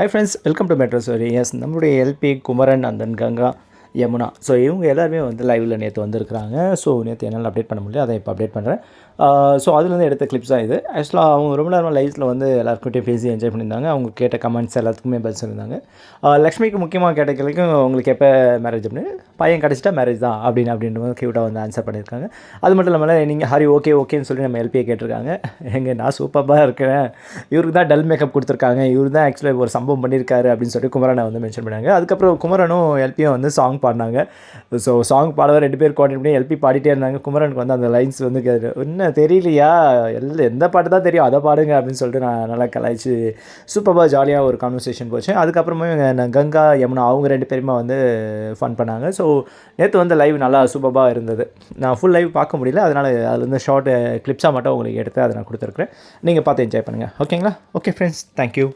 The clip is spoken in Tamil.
Hi friends welcome to metro story yes நம்மளுடைய எல்பி குமரன் அந்தன் கங்கா யமுனா. ஸோ இவங்க எல்லாருமே வந்து லைவில் நேற்று வந்திருக்கிறாங்க. ஸோ நேற்று என்னால் அப்டேட் பண்ண முடியல. அதை இப்போ அப்டேட் பண்ணுறேன் ஸோ அதுலேருந்து எடுத்த கிளிப்ஸ் தான் இது. ஆக்சுவலாக அவங்க ரொம்ப நேரமாக லைஃப்பில் வந்து எல்லாருக்கிட்டையும் பேசி என்ஜாய் பண்ணியிருந்தாங்க. அவங்க கேட்ட கமெண்ட்ஸ் எல்லாத்துக்குமே பதில் சொல்லியிருந்தாங்க. லக்ஷ்மிக்கு முக்கியமாக கேட்ட கேள்விக்கும் உங்களுக்கு எப்போ மேரேஜ் அப்படின்னு பையன் கிடச்சிட்டா மேரேஜ் தான் அப்படின்னு அப்படின்ற மாதிரி க்யூட்டாக வந்து ஆன்சர் பண்ணியிருக்காங்க. அது மட்டும் இல்லாமல் நீங்கள் ஹரி ஓகே ஓகேன்னு சொல்லி நம்ம எல்பியை கேட்டிருக்காங்க. எங்கள் நான் சூப்பராக இருக்கிறேன். இவருக்கு தான் டல் மேக்கப் கொடுத்துருக்காங்க. இவர் தான் ஆக்சுவலாக ஒரு சம்பவம் பண்ணியிருக்காரு அப்படின்னு சொல்லி குமரனை வந்து மென்ஷன் பண்ணாங்க. அதுக்கப்புறம் குமரனும் எல்பியும் வந்து சாங் பாடினாங்க. ஸோ சாங் பாடவர் ரெண்டு பேர் கோஆர்டினேட் பண்ணி எல்பி பாடிட்டே இருந்தாங்க. குமரனுக்கு வந்து அந்த லைன்ஸ் வந்து என்ன தெரியலையா? எல்லாம் எந்த பாட்டு தான் தெரியும்? அதை பாடுங்க அப்படின்னு சொல்லிட்டு நான் நல்லா கலாய்ச்சி சூப்பராக ஜாலியாக ஒரு கான்வர்சேஷன் போச்சு. அதுக்கப்புறமே கங்கா யமுனா அவங்க ரெண்டு பேருமே வந்து ஃபன் பண்ணாங்க. ஸோ நேற்று வந்து லைவ் நல்லா சூப்பராக இருந்தது. நான் ஃபுல் லைவ் பார்க்க முடியல அதனால் அதில் இருந்து ஷார்ட் கிளிப்ஸாக மட்டும் உங்களுக்கு எடுத்து அதை நான் கொடுத்துருக்குறேன். நீங்கள் பார்த்து என்ஜாய் பண்ணுங்கள் ஓகேங்களா ஓகே ஃப்ரெண்ட்ஸ் தேங்க்யூ